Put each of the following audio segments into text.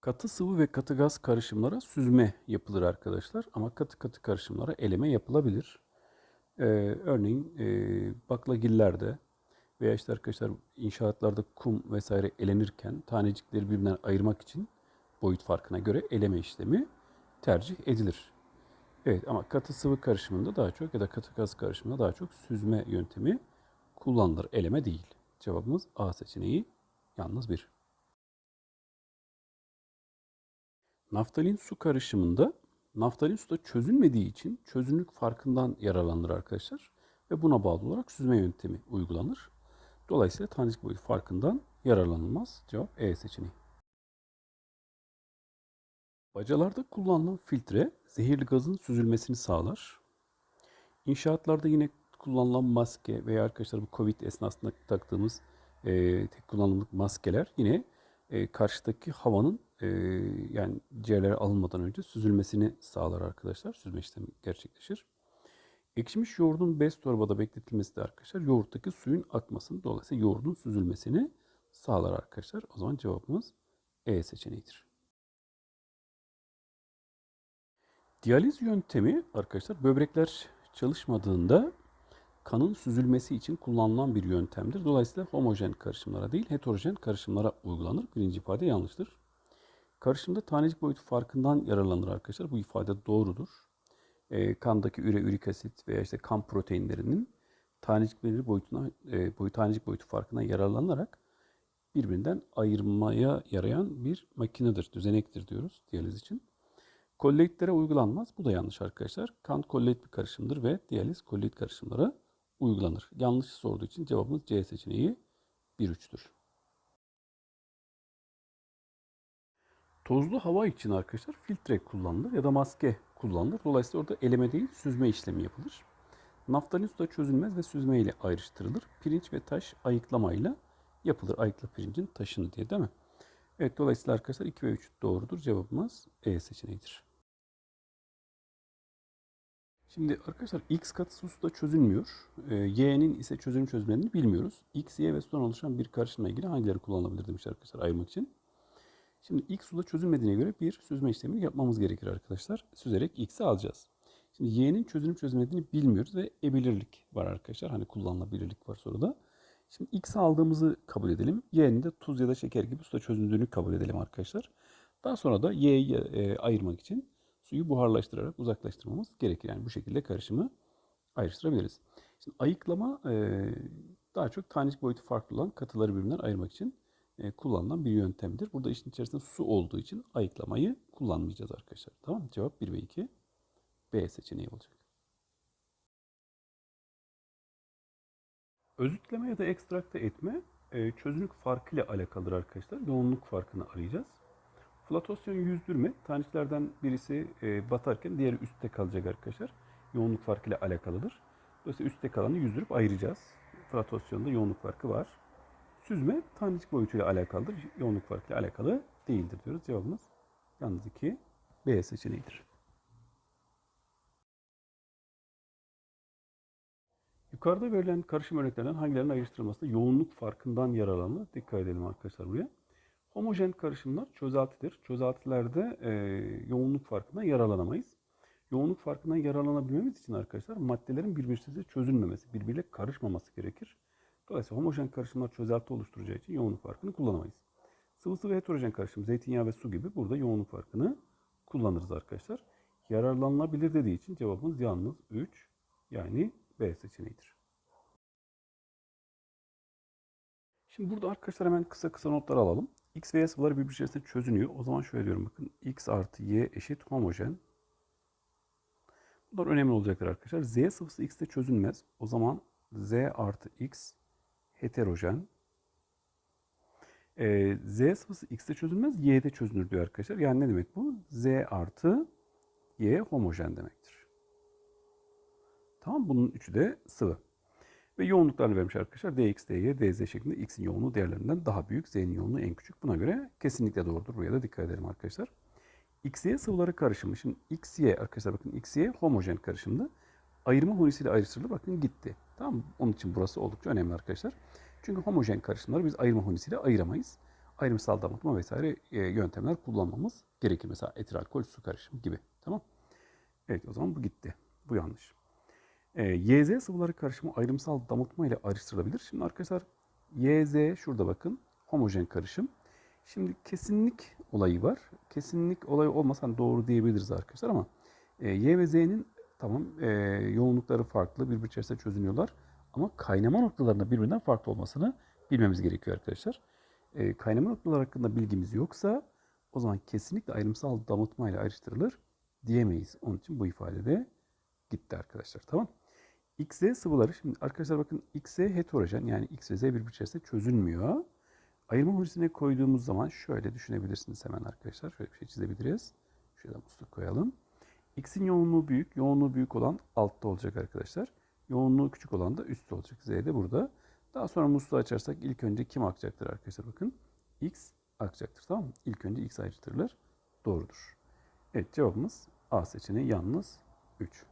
Katı sıvı ve katı gaz karışımlara süzme yapılır arkadaşlar ama katı katı karışımlara eleme yapılabilir. Ee, örneğin e, baklagillerde veya işte arkadaşlar inşaatlarda kum vesaire elenirken tanecikleri birbirinden ayırmak için boyut farkına göre eleme işlemi tercih edilir. Evet ama katı sıvı karışımında daha çok ya da katı gaz karışımında daha çok süzme yöntemi kullanılır. Eleme değil. Cevabımız A seçeneği yalnız bir. Naftalin su karışımında naftalin suda çözülmediği için çözünürlük farkından yararlanır arkadaşlar. Ve buna bağlı olarak süzme yöntemi uygulanır. Dolayısıyla tanecik boyu farkından yararlanılmaz. Cevap E seçeneği. Bacalarda kullanılan filtre zehirli gazın süzülmesini sağlar. İnşaatlarda yine kullanılan maske veya arkadaşlar bu Covid esnasında taktığımız e, tek kullanımlık maskeler yine e, karşıdaki havanın e, yani ciğerlere alınmadan önce süzülmesini sağlar arkadaşlar. Süzme işlemi gerçekleşir. Ekşimiş yoğurdun bez torbada bekletilmesi de arkadaşlar yoğurttaki suyun akmasını dolayısıyla yoğurdun süzülmesini sağlar arkadaşlar. O zaman cevabımız E seçeneğidir. Diyaliz yöntemi arkadaşlar böbrekler çalışmadığında kanın süzülmesi için kullanılan bir yöntemdir. Dolayısıyla homojen karışımlara değil heterojen karışımlara uygulanır. Birinci ifade yanlıştır. Karışımda tanecik boyutu farkından yararlanır arkadaşlar. Bu ifade doğrudur. E, kandaki üre, ürik asit veya işte kan proteinlerinin tanecikleri boyutuna, e, boyu, tanecik boyutu farkına yararlanarak birbirinden ayırmaya yarayan bir makinedir, düzenektir diyoruz diyaliz için. Kolleytlere uygulanmaz. Bu da yanlış arkadaşlar. Kan kolleyt bir karışımdır ve diyaliz kolleyt karışımlara uygulanır. Yanlış sorduğu için cevabımız C seçeneği 1-3'tür. Tozlu hava için arkadaşlar filtre kullanılır ya da maske kullanılır. Dolayısıyla orada eleme değil süzme işlemi yapılır. Naftalin suda çözülmez ve süzme ile ayrıştırılır. Pirinç ve taş ayıklamayla yapılır. Ayıkla pirincin taşını diye değil mi? Evet dolayısıyla arkadaşlar 2 ve 3 doğrudur. Cevabımız E seçeneğidir. Şimdi arkadaşlar X katı suda çözülmüyor. Ee, Y'nin ise çözünüm çözümlerini bilmiyoruz. X, Y ve sudan oluşan bir karışımla ilgili hangileri kullanılabilir demiş arkadaşlar ayırmak için. Şimdi X suda çözülmediğine göre bir süzme işlemini yapmamız gerekir arkadaşlar. Süzerek X'i alacağız. Şimdi Y'nin çözünüm çözülmediğini bilmiyoruz ve ebilirlik var arkadaşlar. Hani kullanılabilirlik var soruda. Şimdi X'i aldığımızı kabul edelim. Y'nin de tuz ya da şeker gibi suda çözüldüğünü kabul edelim arkadaşlar. Daha sonra da Y'yi e, ayırmak için suyu buharlaştırarak uzaklaştırmamız gerekir. Yani bu şekilde karışımı ayrıştırabiliriz. Şimdi ayıklama e, daha çok tanecik boyutu farklı olan katıları birbirinden ayırmak için kullanılan bir yöntemdir. Burada işin içerisinde su olduğu için ayıklamayı kullanmayacağız arkadaşlar. Tamam? Cevap 1 ve 2 B seçeneği olacak. Özütleme ya da ekstrakte etme e, çözünürlük farkı ile alakalıdır arkadaşlar. Yoğunluk farkını arayacağız. Flatosyon yüzdürme taneciklerden birisi e, batarken diğeri üstte kalacak arkadaşlar. Yoğunluk farkı ile alakalıdır. Dolayısıyla üstte kalanı yüzdürüp ayıracağız. Flatosyonda yoğunluk farkı var. Süzme tanecik boyutuyla alakalıdır. Yoğunluk farkı ile alakalı değildir diyoruz. Cevabımız yalnız 2 B seçeneğidir. Yukarıda verilen karışım örneklerden hangilerinin ayrıştırılmasında yoğunluk farkından yararlanır? Dikkat edelim arkadaşlar buraya. Homojen karışımlar çözeltidir. Çözeltilerde e, yoğunluk farkından yararlanamayız. Yoğunluk farkından yararlanabilmemiz için arkadaşlar maddelerin birbirine çözülmemesi, birbiriyle karışmaması gerekir. Dolayısıyla homojen karışımlar çözelti oluşturacağı için yoğunluk farkını kullanamayız. Sıvı sıvı heterojen karışım, zeytinyağı ve su gibi burada yoğunluk farkını kullanırız arkadaşlar. Yararlanılabilir dediği için cevabımız yalnız 3 yani B seçeneğidir. Şimdi burada arkadaşlar hemen kısa kısa notlar alalım. X ve Y sıvıları birbiri çözünüyor. O zaman şöyle diyorum bakın. X artı Y eşit homojen. Bunlar önemli olacaktır arkadaşlar. Z sıvısı X'te çözünmez. O zaman Z artı X heterojen. Ee, Z sıvısı X'te çözülmez. Y'de çözünür diyor arkadaşlar. Yani ne demek bu? Z artı Y homojen demektir. Tamam Bunun üçü de sıvı. Ve yoğunluklarını vermiş arkadaşlar. dx, dy, dz şeklinde x'in yoğunluğu diğerlerinden daha büyük. z'nin yoğunluğu en küçük. Buna göre kesinlikle doğrudur. Buraya da dikkat edelim arkadaşlar. xy sıvıları karışımı. Şimdi xy arkadaşlar bakın xy homojen karışımdı. Ayırma hunisiyle ayrıştırıldı. Bakın gitti. Tamam mı? Onun için burası oldukça önemli arkadaşlar. Çünkü homojen karışımları biz ayırma hunisiyle ayıramayız. ayrımsal damıtma vesaire e, yöntemler kullanmamız gerekir. Mesela etil alkol su karışımı gibi. Tamam. Evet o zaman bu gitti. Bu yanlış. E, YZ sıvıları karışımı ayrımsal damıtma ile ayrıştırılabilir. Şimdi arkadaşlar YZ şurada bakın homojen karışım. Şimdi kesinlik olayı var. Kesinlik olayı olmasa hani doğru diyebiliriz arkadaşlar ama e, Y ve Z'nin tamam e, yoğunlukları farklı birbiri içerisinde çözünüyorlar. Ama kaynama noktalarında birbirinden farklı olmasını bilmemiz gerekiyor arkadaşlar. E, kaynama noktaları hakkında bilgimiz yoksa o zaman kesinlikle ayrımsal damıtma ile ayrıştırılır diyemeyiz. Onun için bu ifade de gitti arkadaşlar. Tamam. X, sıvıları şimdi arkadaşlar bakın X, heterojen yani X ve Z birbiri içerisinde çözünmüyor. Ayırma hurisine koyduğumuz zaman şöyle düşünebilirsiniz hemen arkadaşlar. Şöyle bir şey çizebiliriz. Şöyle musluk koyalım. X'in yoğunluğu büyük. Yoğunluğu büyük olan altta olacak arkadaşlar. Yoğunluğu küçük olan da üstte olacak. Z de burada. Daha sonra musluğu açarsak ilk önce kim akacaktır arkadaşlar bakın. X akacaktır tamam mı? İlk önce X ayrıştırılır. Doğrudur. Evet cevabımız A seçeneği yalnız 3.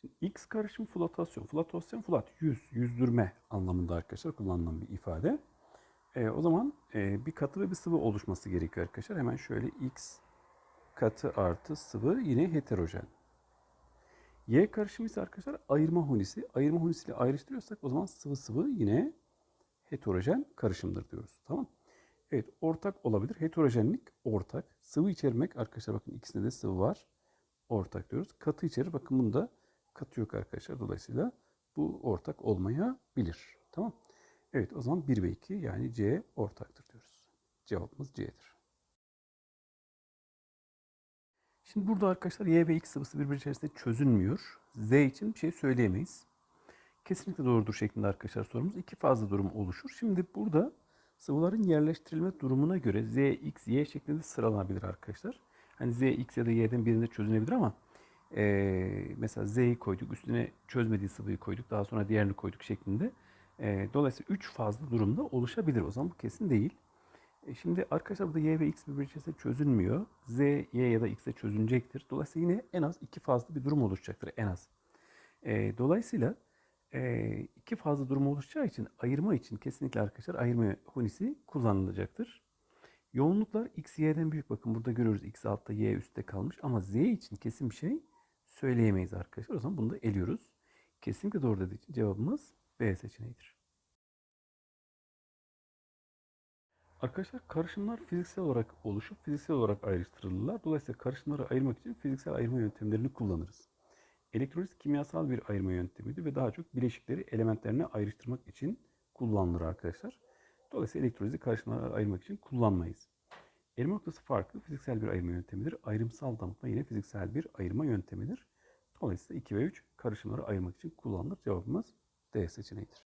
Şimdi X karışım flotasyon. Flotasyon flat yüz, yüzdürme anlamında arkadaşlar kullanılan bir ifade. E, o zaman e, bir katı ve bir sıvı oluşması gerekiyor arkadaşlar. Hemen şöyle X katı artı sıvı yine heterojen. Y karışımı ise arkadaşlar ayırma hunisi. Ayırma hunisiyle ayrıştırıyorsak o zaman sıvı sıvı yine heterojen karışımdır diyoruz. Tamam Evet ortak olabilir. Heterojenlik ortak. Sıvı içermek arkadaşlar bakın ikisinde de sıvı var. Ortak diyoruz. Katı içerir. Bakın bunda katı yok arkadaşlar. Dolayısıyla bu ortak olmayabilir. Tamam Evet o zaman 1 ve 2 yani C ortaktır diyoruz. Cevabımız C'dir. Şimdi burada arkadaşlar Y ve X sıvısı birbiri içerisinde çözünmüyor. Z için bir şey söyleyemeyiz. Kesinlikle doğrudur şeklinde arkadaşlar sorumuz. iki fazla durum oluşur. Şimdi burada sıvıların yerleştirilme durumuna göre Z, X, Y şeklinde sıralanabilir arkadaşlar. Hani Z, X ya da Y'den birinde çözünebilir ama e, mesela Z'yi koyduk, üstüne çözmediği sıvıyı koyduk, daha sonra diğerini koyduk şeklinde. E, dolayısıyla 3 fazla durumda oluşabilir. O zaman bu kesin değil. E, şimdi arkadaşlar burada Y ve X birbiri içerisinde çözülmüyor. Z, Y ya da X'e çözünecektir. Dolayısıyla yine en az iki fazla bir durum oluşacaktır. En az. E, dolayısıyla e, iki fazla durum oluşacağı için ayırma için kesinlikle arkadaşlar ayırma hunisi kullanılacaktır. Yoğunluklar X, Y'den büyük. Bakın burada görüyoruz X altta, Y üstte kalmış. Ama Z için kesin bir şey söyleyemeyiz arkadaşlar. O zaman bunu da eliyoruz. Kesinlikle doğru dediği için cevabımız B seçeneğidir. Arkadaşlar karışımlar fiziksel olarak oluşup fiziksel olarak ayrıştırılırlar. Dolayısıyla karışımları ayırmak için fiziksel ayırma yöntemlerini kullanırız. Elektroliz kimyasal bir ayırma yöntemidir ve daha çok bileşikleri elementlerine ayrıştırmak için kullanılır arkadaşlar. Dolayısıyla elektrolizi karışımlara ayırmak için kullanmayız. Elma noktası farklı fiziksel bir ayırma yöntemidir. Ayrımsal damıtma yine fiziksel bir ayırma yöntemidir. Dolayısıyla 2 ve 3 karışımları ayırmak için kullanılır. Cevabımız D seçeneğidir.